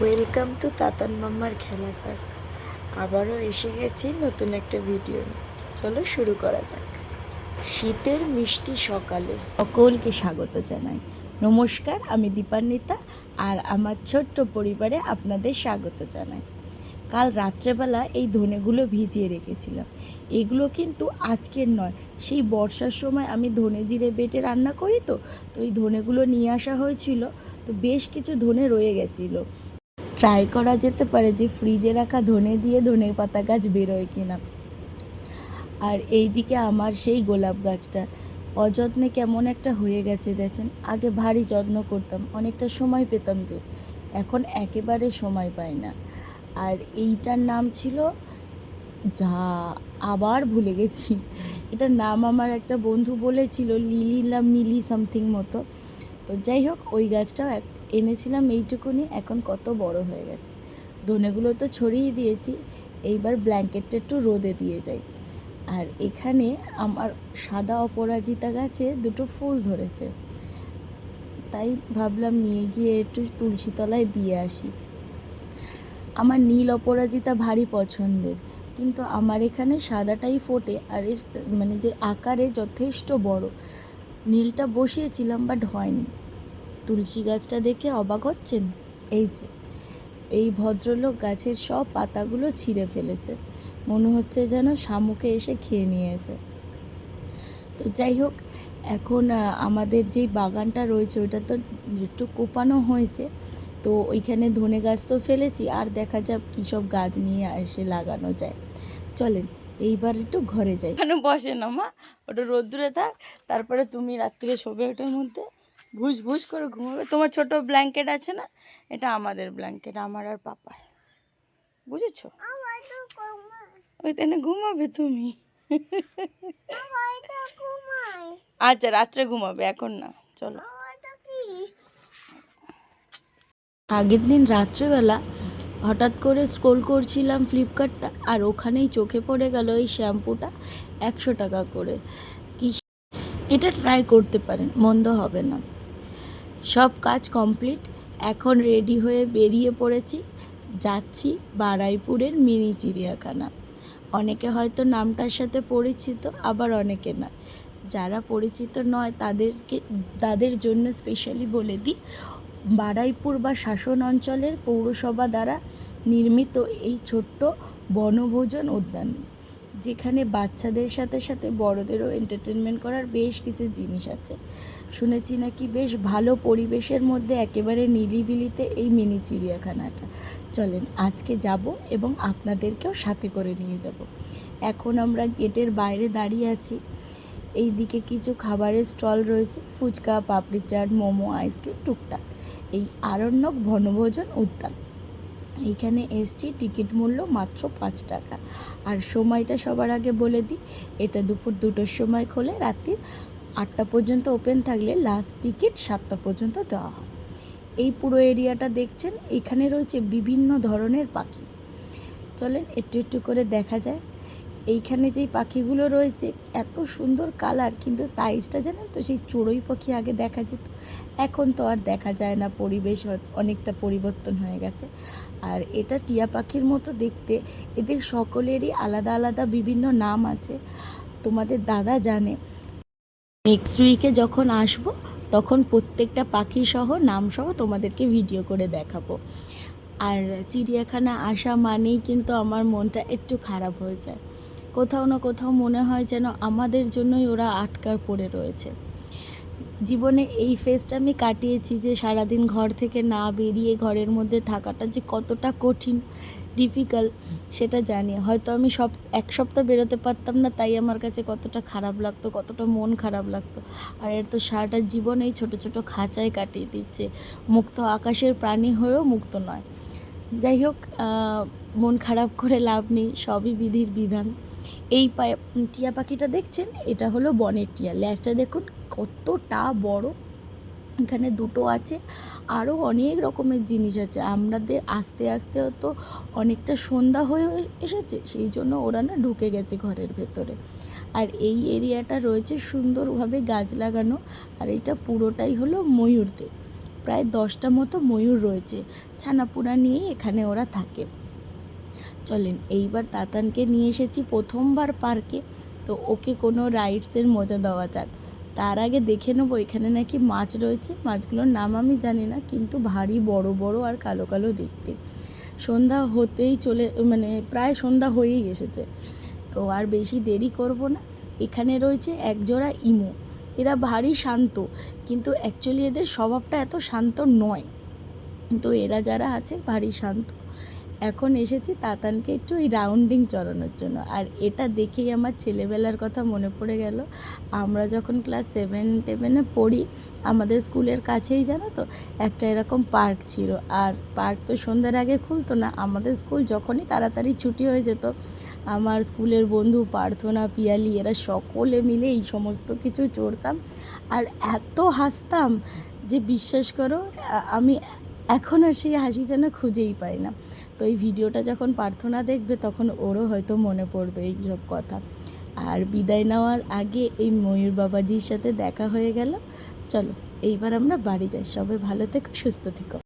Welcome to Tatan মাম্মার খেলাঘর আবারও এসে গেছি নতুন একটা ভিডিও নিয়ে। চলো শুরু করা যাক। শীতের মিষ্টি সকালে। সকলকে স্বাগত জানাই। নমস্কার, আমি দীপান্বিতা আর আমার ছোট্ট পরিবারে আপনাদের স্বাগত জানাই। কাল রাত্রেবেলা এই ধনেগুলো ভিজিয়ে রেখেছিলাম। এগুলো কিন্তু আজকের নয়। সেই বর্ষার সময় আমি ধনে জিরে বেটে রান্না করি তো তো এই ধনেগুলো নিয়ে আসা হয়েছিল। তো বেশ কিছু ধনে রয়ে গেছিল। ট্রাই করা যেতে পারে যে ফ্রিজে রাখা ধনে দিয়ে ধনে পাতা গাছ বেরোয় কিনা। আর এইদিকে আমার সেই গোলাপ গাছটা, অযত্নে কেমন একটা হয়ে গেছে দেখেন, আগে ভারী যত্ন করতাম, অনেকটা সময় পেতাম যে, এখন একেবারে সময় পাই না। আর এইটার নাম ছিল, যা আবার ভুলে গেছি, এটার নাম আমার একটা বন্ধু বলেছিল লিলি না মিলি সামথিং মতো। তো যাই হোক, ওই গাছটাও এক এনেছিলাম এইটুকুনি, এখন কত বড় হয়ে গেছে। ধনেগুলো তো ছড়িয়ে দিয়েছি, এইবার ব্ল্যাঙ্কেটটা একটু রোদে দিয়ে যাই। আর এখানে আমার সাদা অপরাজিতা গাছে দুটো ফুল ধরেছে। তাই ভাবলাম নিয়ে গিয়ে একটু তুলসী তলায় দিয়ে আসি। আমার নীল অপরাজিতা ভারী পছন্দের, কিন্তু আমার এখানে সাদাটাই ফোটে আর মানে যে আকারে যথেষ্ট বড়। নীলটা বসিয়েছিলাম বাট হয়নি। তুলসী গাছটা দেখে অবাক হচ্ছেন। এই যে, এই ভদ্রলোক গাছের সব পাতাগুলো ছিঁড়ে ফেলেছে। মনে হচ্ছে যেন শামুকে এসে খেয়ে নিয়েছে। তো যাই হোক, এখন আমাদের যেই বাগানটা রয়েছে ওইটা তো একটু কোপানো হয়েছে। তো ওইখানে ধনে গাছ তো ফেলেছি, আর দেখা যাক কী সব গাছ নিয়ে এসে লাগানো যায়। চলেন, এইবার একটু ঘরে যাই। এখানে বসে না মা, ওটা রোদ্দুরে থাক, তারপরে তুমি রাত্রে শোবে ওটার মধ্যে। ভুস ভুস করে ঘুমাবে। তোমার ছোট ব্ল্যাঙ্কেট আছে না? এটা আমাদের ব্ল্যাঙ্কেট আমার আর পাপার। বুঝেছ? ওই তেনে ঘুমাবে তুমি। আচ্ছা রাত্রে ঘুমাবে এখন না চলো। আগের দিন রাত্রেবেলা হঠাৎ করে স্ক্রোল করছিলাম ফ্লিপকার্টটা আর ওখানেই চোখে পড়ে গেল এই শ্যাম্পুটা একশো টাকা করে। কি এটা ট্রাই করতে পারেন মন্দ হবে না। সব কাজ কমপ্লিট। এখন রেডি হয়ে বেরিয়ে পড়েছি। যাচ্ছি বারাইপুরের মিনি চিড়িয়াখানা। অনেকে হয়তো নামটার সাথে পরিচিত, আবার অনেকে না। যারা পরিচিত নয়, তাদেরকে, তাদের জন্য স্পেশালি বলে দিই, বারাইপুর বা শাসন অঞ্চলের পৌরসভা দ্বারা নির্মিত এই ছোট্ট বনভোজন উদ্যান। যেখানে বাচ্চাদের সাথে সাথে বড়দেরও এন্টারটেনমেন্ট করার বেশ কিছু জিনিস আছে। শুনেছি নাকি বেশ ভালো পরিবেশের মধ্যে একেবারে নিরিবিলিতে এই মিনি চিড়িয়াখানাটা। চলেন আজকে যাব এবং আপনাদেরকেও সাথে করে নিয়ে যাব। এখন আমরা গেটের বাইরে দাঁড়িয়ে আছি। এই দিকে কিছু খাবারের স্টল রয়েছে, ফুচকা, পাপড়ি চাট, মোমো, আইসক্রিম, টুকটাক। এই আরণ্যক বনভোজন উদ্যান। এইখানে এসছি, টিকিট মূল্য মাত্র পাঁচ টাকা। আর সময়টা সবার আগে বলে দিই, এটা দুপুর দুটোর সময় খোলে, রাত্রি আটটা পর্যন্ত ওপেন থাকলে লাস্ট টিকিট সাতটা পর্যন্ত দেওয়া হয়। এই পুরো এরিয়াটা দেখছেন, এখানে রয়েছে বিভিন্ন ধরনের পাখি। চলেন, একটু একটু করে দেখা যায়। এইখানে যেই পাখিগুলো রয়েছে, এত সুন্দর কালার কিন্তু সাইজটা জানেন তো, সেই চড়ুই পাখি আগে দেখা যেত। এখন তো আর দেখা যায় না, পরিবেশ অনেকটা পরিবর্তন হয়ে গেছে। আর এটা টিয়া পাখির মতো দেখতে, এদের সকলেরই আলাদা আলাদা বিভিন্ন নাম আছে। তোমাদের দাদা জানে। নেক্সট উইকে যখন আসব, তখন প্রত্যেকটা পাখি সহ নাম সহ তোমাদেরকে ভিডিও করে দেখাবো। আর চিড়িয়াখানা আসা মানেই কিন্তু আমার মনটা একটু খারাপ হয়ে যায়। কোথাও না কোথাও মনে হয় যেন আমাদের জন্যই ওরা আটকার পড়ে রয়েছে। জীবনে এই ফেজটা আমি কাটিয়েছি যে সারাদিন ঘর থেকে না বেরিয়ে ঘরের মধ্যে থাকাটা যে কতটা কঠিন ডিফিকাল্ট সেটা জানি। হয়তো আমি সব, এক সপ্তাহ বেরোতে পারতাম না, তাই আমার কাছে কতটা খারাপ লাগতো, কতটা মন খারাপ লাগতো। আর এর তো সারাটা জীবন এই ছোটো ছোটো খাঁচায় কাটিয়ে দিচ্ছে। মুক্ত আকাশের প্রাণী হয়েও মুক্ত নয়। যাই হোক মন খারাপ করে লাভ নেই, সবই বিধির বিধান। এই টিয়া পাখিটা দেখছেন? এটা হলো বনের টিয়া। ল্যাজটা দেখুন, কতটা বড়। এখানে দুটো আছে আরও অনেক রকমের জিনিস আছে। আমাদের আস্তে আস্তে তো অনেকটা সন্ধ্যা হয়ে এসেছে, সেই জন্য ওরা না ঢুকে গেছে ঘরের ভেতরে। আর এই এরিয়াটা রয়েছে সুন্দরভাবে গাছ লাগানো, আর এটা পুরোটাই হলো ময়ূরদের। প্রায় দশটা মতো ময়ূর রয়েছে, ছানাপুনা নিয়েই এখানে ওরা থাকে। চলেন, এইবার তাতানকে নিয়ে এসেছি প্রথমবার পার্কে। তো ওকে কোনো রাইডসের মজা দেওয়া যাক। তার আগে দেখে নেব, এখানে নাকি মাছ রয়েছে। মাছগুলোর নাম আমি জানি না, কিন্তু ভারী, বড় বড় আর কালো কালো দেখতে। সন্ধ্যা হতেই চলে মানে প্রায় সন্ধ্যা হয়েই এসেছে। তো আর বেশি দেরি করব না। এখানে রয়েছে একজোড়া ইমো। এরা ভারী শান্ত, কিন্তু অ্যাকচুয়ালি এদের স্বভাবটা এত শান্ত নয়। তো এরা যারা আছে, ভারী শান্ত। এখন এসেছি তাতানকে একটু ওই রাউন্ডিং চড়ানোর জন্য। আর এটা দেখেই আমার ছেলেবেলার কথা মনে পড়ে গেল। আমরা যখন ক্লাস সেভেন টেভেনে পড়ি, আমাদের স্কুলের কাছেই জানো তো, একটা এরকম পার্ক ছিল। আর পার্ক তো সন্ধ্যার আগে খুলতো না। আমাদের স্কুল যখনই তাড়াতাড়ি ছুটি হয়ে যেত, আমার স্কুলের বন্ধু প্রার্থনা পিয়ালি, এরা সকলে মিলে এই সমস্ত কিছু চড়তাম। আর এত হাসতাম যে বিশ্বাস করো আমি এখন আর সেই হাসি যেন খুঁজেই পাই না। তো এই ভিডিওটা যখন প্রার্থনা দেখবে, তখন ওরও হয়তো মনে পড়বে এইসব কথা। আর বিদায় নেওয়ার আগে এই ময়ূর বাবাজির সাথে দেখা হয়ে গেল। চলো, এইবার আমরা বাড়ি যাই। সবাই ভালো থেকো, সুস্থ থেকো।